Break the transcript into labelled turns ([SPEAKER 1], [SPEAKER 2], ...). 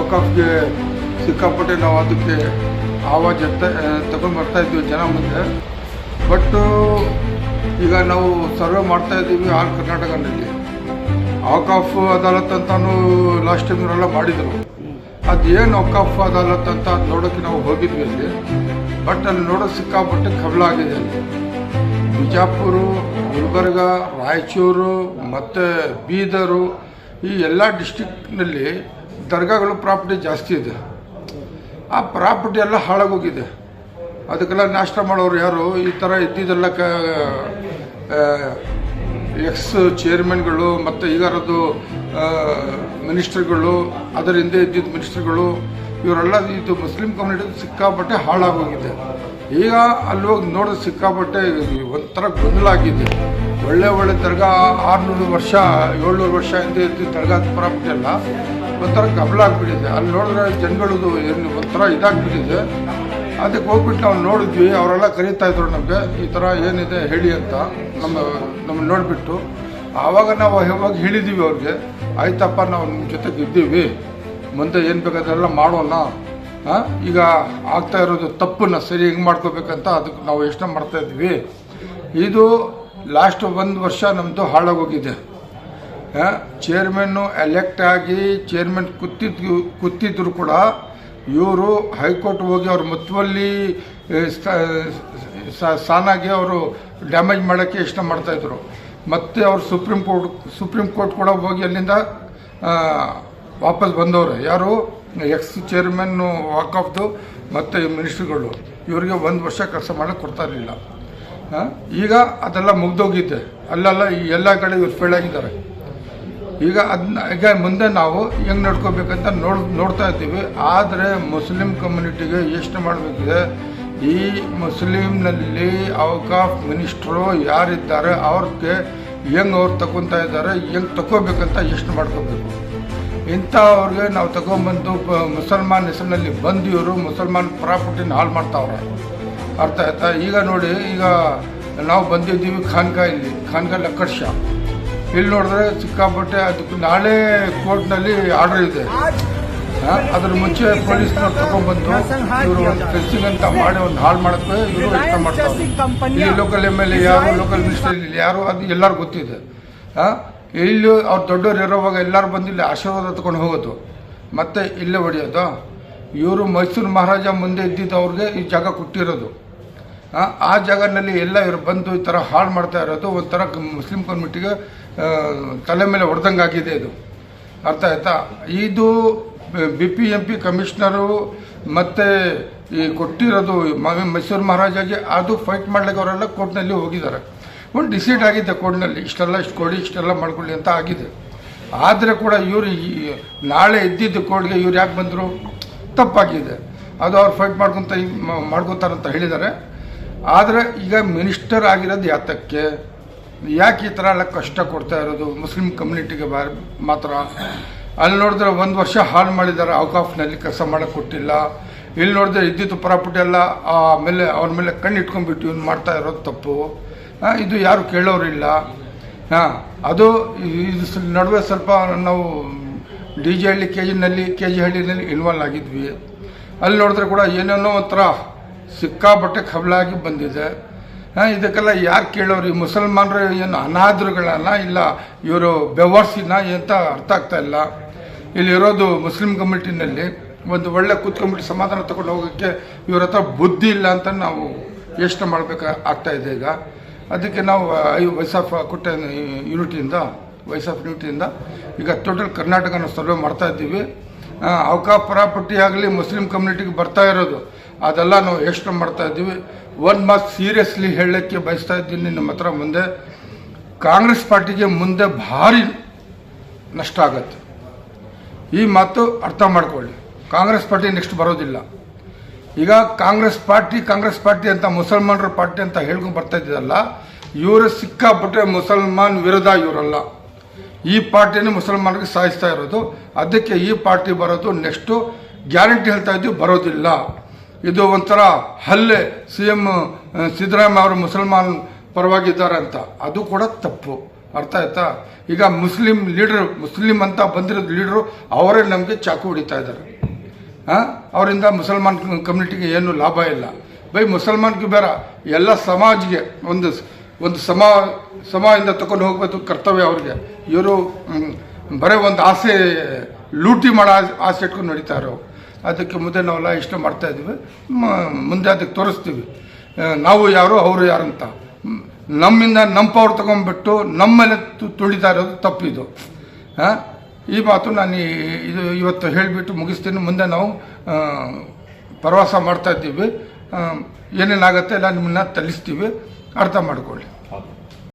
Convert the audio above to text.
[SPEAKER 1] ಔಕಾಫ್ಗೆ ಸಿಕ್ಕಾಪಟ್ಟೆ ನಾವು ಅದಕ್ಕೆ ಆವಾಜ್ ಎತ್ತ ತಗೊಂಡು ಬರ್ತಾ ಇದ್ವಿ ಜನ ಮುಂದೆ. ಬಟ್ಟು ಈಗ ನಾವು ಸರ್ವೆ ಮಾಡ್ತಾ ಇದ್ದೀವಿ ಆಲ್ ಕರ್ನಾಟಕದಲ್ಲಿ. ಅವಕಾಫ್ ಅದಾಲತ್ ಅಂತಲೂ ಲಾಸ್ಟ್ ಮಾಡಿದ್ರು. ಅದು ಏನು ಅವ್ಕಾಫ್ ಅದಾಲತ್ ಅಂತ ನೋಡೋಕ್ಕೆ ನೋಡೋಕೆ ನಾವು ಹೋಗಿದ್ವಿ ಅಲ್ಲಿ. ಬಟ್ ಅಲ್ಲಿ ನೋಡೋ ಸಿಕ್ಕಾಪಟ್ಟೆ ಕಬಲ ಆಗಿದೆ ಅಲ್ಲಿ. ಬಿಜಾಪುರ, ಗುಲ್ಬರ್ಗ, ರಾಯಚೂರು, ಮತ್ತು ಬೀದರು ಈ ಎಲ್ಲ ಡಿಸ್ಟಿಕ್ನಲ್ಲಿ ದರ್ಗಾಗಳು ಪ್ರಾಪರ್ಟಿ ಜಾಸ್ತಿ ಇದೆ. ಆ ಪ್ರಾಪರ್ಟಿ ಎಲ್ಲ ಹಾಳಾಗೋಗಿದೆ. ಅದಕ್ಕೆಲ್ಲ ನಾಷ್ಟ ಮಾಡೋರು ಯಾರು? ಈ ಥರ ಇದ್ದಿದ್ದೆಲ್ಲ ಕ ಎಕ್ಸ್ ಚೇರ್ಮನ್ಗಳು ಮತ್ತು ಈಗಾರದು ಮಿನಿಸ್ಟರ್ಗಳು ಅದರ ಹಿಂದೆ ಇದ್ದಿದ್ದ ಮಿನಿಸ್ಟರ್ಗಳು ಇವರೆಲ್ಲ ಇದು ಮುಸ್ಲಿಂ ಕಮ್ಯುನಿಟಿ ಸಿಕ್ಕಾಪಟ್ಟೆ ಹಾಳಾಗೋಗಿದೆ. ಈಗ ಅಲ್ಲಿ ಹೋಗಿ ನೋಡಿದ್ರೆ ಸಿಕ್ಕಾಪಟ್ಟೆ ಒಂಥರ ಗೊಂದಲ ಆಗಿದೆ. ಒಳ್ಳೆ ಒಳ್ಳೆ ದರ್ಗಾ ಆರುನೂರು ವರ್ಷ, ಏಳ್ನೂರು ವರ್ಷ ಹಿಂದೆ ಇದ್ದು ದರ್ಗಾ ಪ್ರಾಪರ್ಟಿ ಎಲ್ಲ ಒಂಥರ ಕಬಲ ಆಗಿಬಿಟ್ಟಿದೆ. ಅಲ್ಲಿ ನೋಡಿದ್ರೆ ಜನಗಳದು ಏನು ಒಂಥರ ಇದಾಗ್ಬಿಟ್ಟಿದೆ. ಅದಕ್ಕೆ ಹೋಗ್ಬಿಟ್ಟು ನಾವು ನೋಡಿದ್ವಿ. ಅವರೆಲ್ಲ ಕರೀತಾ ಇದ್ರು ನಮಗೆ. ಈ ಥರ ಏನಿದೆ ಹೇಳಿ ಅಂತ ನಮ್ಮ ನಮ್ಮ ನೋಡಿಬಿಟ್ಟು. ಆವಾಗ ನಾವು ಯಾವಾಗ ಹೇಳಿದ್ದೀವಿ ಅವ್ರಿಗೆ, ಆಯ್ತಪ್ಪ, ನಾವು ನಿಮ್ಮ ಜೊತೆಗೆ ಇದ್ದೀವಿ. ಮುಂದೆ ಏನು ಬೇಕಾದ್ರೆಲ್ಲ ಮಾಡೋಣ. ಈಗ ಆಗ್ತಾ ಇರೋದು ತಪ್ಪನ್ನ ಸರಿ ಹೆಂಗೆ ಮಾಡ್ಕೋಬೇಕಂತ ಅದಕ್ಕೆ ನಾವು ಯೋಚನೆ ಮಾಡ್ತಾ ಇದ್ವಿ. ಇದು ಲಾಸ್ಟ್ ಒಂದು ವರ್ಷ ನಮ್ಮದು ಹಾಳಾಗೋಗಿದೆ. ಚೇರ್ಮನ್ನು ಎಲೆಕ್ಟ್ ಆಗಿ ಚೇರ್ಮನ್ ಕೂತಿದ್ದು ಕುತ್ತಿದ್ರು ಕೂಡ ಇವರು ಹೈಕೋರ್ಟ್ ಹೋಗಿ ಅವ್ರ ಮುತ್ತುವಲ್ಲಿ ಸಾನಾಗಿ ಅವರು ಡ್ಯಾಮೇಜ್ ಮಾಡೋಕ್ಕೆ ಇಷ್ಟ ಮಾಡ್ತಾಯಿದ್ರು ಮತ್ತು ಅವರು ಸುಪ್ರೀಂ ಕೋರ್ಟ್ ಸುಪ್ರೀಂ ಕೋರ್ಟ್ ಕೂಡ ಹೋಗಿ ಅಲ್ಲಿಂದ ವಾಪಸ್ ಬಂದವರು. ಯಾರು? ಎಕ್ಸ್ ಚೇರ್ಮನ್ನು ವಾಕ್ ಆಫ್ದು ಮತ್ತು ಮಿನಿಸ್ಟ್ರುಗಳು ಇವರಿಗೆ ಒಂದು ವರ್ಷ ಕೆಲಸ ಮಾಡೋಕ್ಕೆ ಕೊಡ್ತಾ ಇರಲಿಲ್ಲ. ಈಗ ಅದೆಲ್ಲ ಮುಗ್ದೋಗಿದ್ದೆ. ಅಲ್ಲೆಲ್ಲ, ಈ ಎಲ್ಲ ಕಡೆ ಇವ್ರು ಫೇಲ್ ಆಗಿದ್ದಾರೆ. ಈಗ ಅದನ್ನ ಈಗ ಮುಂದೆ ನಾವು ಹೆಂಗೆ ನಡ್ಕೋಬೇಕಂತ ನೋಡ್, ನೋಡ್ತಾ ಇದ್ದೀವಿ. ಆದರೆ ಮುಸ್ಲಿಂ ಕಮ್ಯುನಿಟಿಗೆ ಎಷ್ಟು ಮಾಡಬೇಕಿದೆ? ಈ ಮುಸ್ಲಿಂನಲ್ಲಿ ಅವಕಾಫ್ ಮಿನಿಸ್ಟ್ರು ಯಾರಿದ್ದಾರೆ, ಅವ್ರಿಗೆ ಹೆಂಗೆ ಅವ್ರು ತಗೊತಾ ಇದ್ದಾರೆ, ಹೆಂಗೆ ತಗೋಬೇಕಂತ ಯೋಚನೆ ಮಾಡ್ಕೋಬೇಕು? ಇಂಥವ್ರಿಗೆ ನಾವು ತಗೊಂಬಂದು ಮುಸಲ್ಮಾನ್ ಹೆಸರಿನಲ್ಲಿ ಬಂದಿವರು, ಮುಸಲ್ಮಾನ್ ಪ್ರಾಪರ್ಟಿನ ಹಾಳು ಮಾಡ್ತಾವ್ರೆ. ಅರ್ಥ ಆಯ್ತಾ? ಈಗ ನೋಡಿ ಈಗ ನಾವು ಬಂದಿದ್ದೀವಿ ಖಾನ್ಕಾ ಇಲ್ಲಿ ಖಾನ್ಕಾ ಲಕ್ಕಡ್ ಶಾ ಇಲ್ಲಿ ನೋಡಿದ್ರೆ ಸಿಕ್ಕಾಪಟ್ಟೆ ಅದಕ್ಕೆ ನಾಳೆ ಕೋರ್ಟ್ನಲ್ಲಿ ಆರ್ಡರ್ ಇದೆ. ಅದ್ರ ಮುಂಚೆ ಪೊಲೀಸ್ನವ್ರು ತಗೊಂಡ್ಬಂದು ಇವರು ಒಂದು ಫೆನ್ಸಿಂಗ್ ಅಂತ ಮಾಡಿ ಒಂದು ಹಾಳು ಮಾಡೋಕ್ಕೆ ಇವರು ಇಷ್ಟ ಮಾಡ್ತಾರೆ. ಇಲ್ಲಿ ಲೋಕಲ್ ಎಂ ಎಲ್ ಎ ಯಾರು ಲೋಕಲ್ ಮಿನಿಸ್ಟರ್ ಇಲ್ಲಿ ಯಾರು ಅದು ಎಲ್ಲರಿಗೂ ಗೊತ್ತಿದೆ. ಇಲ್ಲಿ ಅವ್ರು ದೊಡ್ಡವ್ರು ಇರೋವಾಗ ಎಲ್ಲರೂ ಬಂದು ಇಲ್ಲಿ ಆಶೀರ್ವಾದ ತಗೊಂಡು ಹೋಗೋದು. ಮತ್ತೆ ಇಲ್ಲೇ ಹೊಡೆಯೋದು. ಇವರು ಮೈಸೂರು ಮಹಾರಾಜ ಮುಂದೆ ಇದ್ದಿದ್ದು ಅವ್ರಿಗೆ ಈ ಜಾಗ ಕೊಟ್ಟಿರೋದು. ಆ, ಜಾಗದಲ್ಲಿ ಎಲ್ಲ ಇವರು ಬಂದು ಈ ಥರ ಹಾಳು ಮಾಡ್ತಾ ಇರೋದು ಒಂಥರ ಮುಸ್ಲಿಂ ಕಮ್ಯುನಿಟಿಗೆ ತಲೆ ಮೇಲೆ ಹೊಡೆದಂಗೆ ಆಗಿದೆ ಇದು. ಅರ್ಥ ಆಯ್ತಾ? ಇದು B P M P commissioner ಮತ್ತು ಈ ಕೊಟ್ಟಿರೋದು ಮೈಸೂರು ಮಹಾರಾಜಾಗಿ ಅದು ಫೈಟ್ ಮಾಡ್ಲಿಕ್ಕೆ ಅವರೆಲ್ಲ ಕೋರ್ಟ್ನಲ್ಲಿ ಹೋಗಿದ್ದಾರೆ. ಒಂದು ಡಿಸೈಡ್ ಆಗಿದೆ ಕೋರ್ಟ್ನಲ್ಲಿ ಇಷ್ಟೆಲ್ಲ ಇಷ್ಟು ಕೊಡಿ ಇಷ್ಟೆಲ್ಲ ಮಾಡ್ಕೊಳ್ಳಿ ಅಂತ ಆಗಿದೆ. ಆದರೆ ಕೂಡ ಇವರು ನಾಳೆ ಇದ್ದಿದ್ದು ಕೋರ್ಟ್ಗೆ ಇವ್ರು ಯಾಕೆ ಬಂದರು? ತಪ್ಪಾಗಿದೆ. ಅದು ಅವ್ರು ಫೈಟ್ ಮಾಡ್ಕೊತ ಮಾಡ್ಕೊತಾರಂತ ಹೇಳಿದ್ದಾರೆ. ಆದರೆ ಈಗ ಮಿನಿಸ್ಟರ್ ಆಗಿರೋದು ಯಾತಕ್ಕೆ? ಯಾಕೆ ಈ ಥರ ಎಲ್ಲ ಕಷ್ಟ ಕೊಡ್ತಾ ಇರೋದು? ಮುಸ್ಲಿಂ ಕಮ್ಯುನಿಟಿಗೆ ಬಾರ್ ಮಾತ್ರ. ಅಲ್ಲಿ ನೋಡಿದ್ರೆ ಒಂದು ವರ್ಷ ಹಾಳು ಮಾಡಿದ್ದಾರೆ ಔಕಾಫ್ನಲ್ಲಿ ಕೆಲಸ ಮಾಡೋಕ್ಕೆ ಕೊಟ್ಟಿಲ್ಲ. ಇಲ್ಲಿ ನೋಡಿದ್ರೆ ಇದ್ದಿದ್ದು ಪ್ರಾಪರ್ಟಿ ಎಲ್ಲ ಆಮೇಲೆ ಅವ್ರ ಮೇಲೆ ಕಣ್ಣು ಇಟ್ಕೊಂಡ್ಬಿಟ್ಟು ಇವ್ನು ಮಾಡ್ತಾ ಇರೋದು ತಪ್ಪು. ಇದು ಯಾರು ಕೇಳೋರಿಲ್ಲ. ಹಾಂ ಅದು ಇದು ನಡುವೆ ಸ್ವಲ್ಪ ನಾವು ಡಿ ಜಿ ಹಳ್ಳಿ ಕೆ ಜಿನಲ್ಲಿ, ಕೆ ಜಿ ಹಳ್ಳಿನಲ್ಲಿ ಇನ್ವಾಲ್ವ್ ಆಗಿದ್ವಿ. ಅಲ್ಲಿ ನೋಡಿದ್ರೆ ಕೂಡ ಏನೇನೋ ಒಂಥರ ಸಿಕ್ಕಾಪಟ್ಟೆ ಖಬಲಾಗಿ ಬಂದಿದೆ. ಇದಕ್ಕೆಲ್ಲ ಯಾರು ಕೇಳೋರು? ಈ ಮುಸಲ್ಮಾನರು ಏನು ಅನಾಥರುಗಳಲ್ಲ ಇಲ್ಲ, ಇವರು ಬೆವರ್ಸಿನ ಅಂತ ಅರ್ಥ ಆಗ್ತಾ ಇಲ್ಲ. ಇಲ್ಲಿರೋದು ಮುಸ್ಲಿಂ ಕಮ್ಯುನಿಟಿನಲ್ಲಿ ಒಂದು ಒಳ್ಳೆ ಕೂತ್ಕೊಂಬಿಟ್ಟು ಸಮಾಧಾನ ತಗೊಂಡು ಹೋಗೋಕ್ಕೆ ಇವ್ರ ಹತ್ರ ಬುದ್ಧಿ ಇಲ್ಲ ಅಂತ ನಾವು ಯೋಚನೆ ಮಾಡಬೇಕು ಆಗ್ತಾ ಇದೆ ಈಗ. ಅದಕ್ಕೆ ನಾವು ವೈಸ್ ಆಫ್ ಕುಟ್ಟ ಯೂನಿಟಿಯಿಂದ ವೈಸ್ ಆಫ್ ಯೂನಿಟಿಯಿಂದ ಈಗ ಟೋಟಲ್ ಕರ್ನಾಟಕನ ಸರ್ವೆ ಮಾಡ್ತಾ ಇದ್ದೀವಿ. ಅವಕಾಶ ಪ್ರಾಪರ್ಟಿ ಆಗಲಿ ಮುಸ್ಲಿಂ ಕಮ್ಯುನಿಟಿಗೆ ಬರ್ತಾ ಇರೋದು, ಅದೆಲ್ಲ ನಾವು ಎಷ್ಟು ಮಾಡ್ತಾ ಇದ್ದೀವಿ. ಒಂದು ಮಾತು ಸೀರಿಯಸ್ಲಿ ಹೇಳಕ್ಕೆ ಬಯಸ್ತಾ ಇದ್ದೀನಿ ನಿಮ್ಮ ಹತ್ರ ಮುಂದೆ. ಕಾಂಗ್ರೆಸ್ ಪಾರ್ಟಿಗೆ ಮುಂದೆ ಭಾರಿ ನಷ್ಟ ಆಗತ್ತೆ. ಈ ಮಾತು ಅರ್ಥ ಮಾಡ್ಕೊಳ್ಳಿ. ಕಾಂಗ್ರೆಸ್ ಪಾರ್ಟಿ ನೆಕ್ಸ್ಟ್ ಬರೋದಿಲ್ಲ. ಈಗ ಕಾಂಗ್ರೆಸ್ ಪಾರ್ಟಿ ಕಾಂಗ್ರೆಸ್ ಪಾರ್ಟಿ ಅಂತ ಮುಸಲ್ಮಾನರ ಪಾರ್ಟಿ ಅಂತ ಹೇಳ್ಕೊಂಡು ಬರ್ತಾ ಇದ್ದಲ್ಲ, ಇವರು ಸಿಕ್ಕಾಪಟ್ಟೆ ಮುಸಲ್ಮಾನ್ ವಿರೋಧ ಇವರಲ್ಲ. ಈ ಪಾರ್ಟಿನೇ ಮುಸಲ್ಮಾನರಿಗೆ ಸಾಯಿಸ್ತಾ ಇರೋದು. ಅದಕ್ಕೆ ಈ ಪಾರ್ಟಿ ಬರೋದು ನೆಕ್ಸ್ಟು ಗ್ಯಾರಂಟಿ ಹೇಳ್ತಾ ಇದ್ದೀವಿ, ಬರೋದಿಲ್ಲ. ಇದು ಒಂಥರ ಹಲ್ಲೆ. ಸಿ ಎಂ ಸಿದ್ದರಾಮಯ್ಯ ಅವರು ಮುಸಲ್ಮಾನ್ ಪರವಾಗಿದ್ದಾರೆ ಅಂತ. ಅದು ಕೂಡ ತಪ್ಪು. ಅರ್ಥ ಆಯ್ತಾ? ಈಗ ಮುಸ್ಲಿಂ ಲೀಡರ್, ಮುಸ್ಲಿಂ ಅಂತ ಬಂದಿರೋದು ಲೀಡರು, ಅವರೇ ನಮಗೆ ಚಾಕು ಹೊಡಿತಾ ಇದ್ದಾರೆ. ಹಾಂ ಅವರಿಂದ ಮುಸಲ್ಮಾನ್ ಕಮ್ಯುನಿಟಿಗೆ ಏನು ಲಾಭ ಇಲ್ಲ. ಬೈ ಮುಸಲ್ಮಾನ್ಗೆ ಬೇರೆ ಎಲ್ಲ ಸಮಾಜ್ಗೆ ಒಂದು ಒಂದು ಸಮ ಸಮದಿಂದ ತಗೊಂಡು ಹೋಗಬೇಕು ಕರ್ತವ್ಯ ಅವ್ರಿಗೆ. ಇವರು ಬರೀ ಒಂದು ಆಸೆ ಲೂಟಿ ಮಾಡೋ ಆಸೆ- ಇಟ್ಕೊಂಡು ನಡೀತಾರೆ. ಅದಕ್ಕೆ ಮುಂದೆ ನಾವೆಲ್ಲ ಇಷ್ಟು ಇದ್ದೀವಿ ಮುಂದೆ ಅದಕ್ಕೆ ತೋರಿಸ್ತೀವಿ. ನಾವು ಯಾರು ಅವರು ಯಾರು ಅಂತ. ನಮ್ಮಿಂದ ನಮ್ಮ ಪವರ್ ತೊಗೊಂಡ್ಬಿಟ್ಟು ನಮ್ಮ ಮೇಲೆ ತುಳಿತಾ ಇರೋದು ತಪ್ಪಿದು? ಈ ಮಾತು ನಾನು ಇದು ಇವತ್ತು ಹೇಳಿಬಿಟ್ಟು ಮುಗಿಸ್ತೀನಿ. ಮುಂದೆ ನಾವು ಪ್ರವಾಸ ಮಾಡ್ತಾ ಇದ್ದೀವಿ. ಆ, ಏನೇನಾಗತ್ತೆ ಎಲ್ಲ ನಿಮ್ಮನ್ನ ತಲಿಸ್ತೀವಿ ಅರ್ಥ ಮಾಡ್ಕೊಳ್ಳಿ.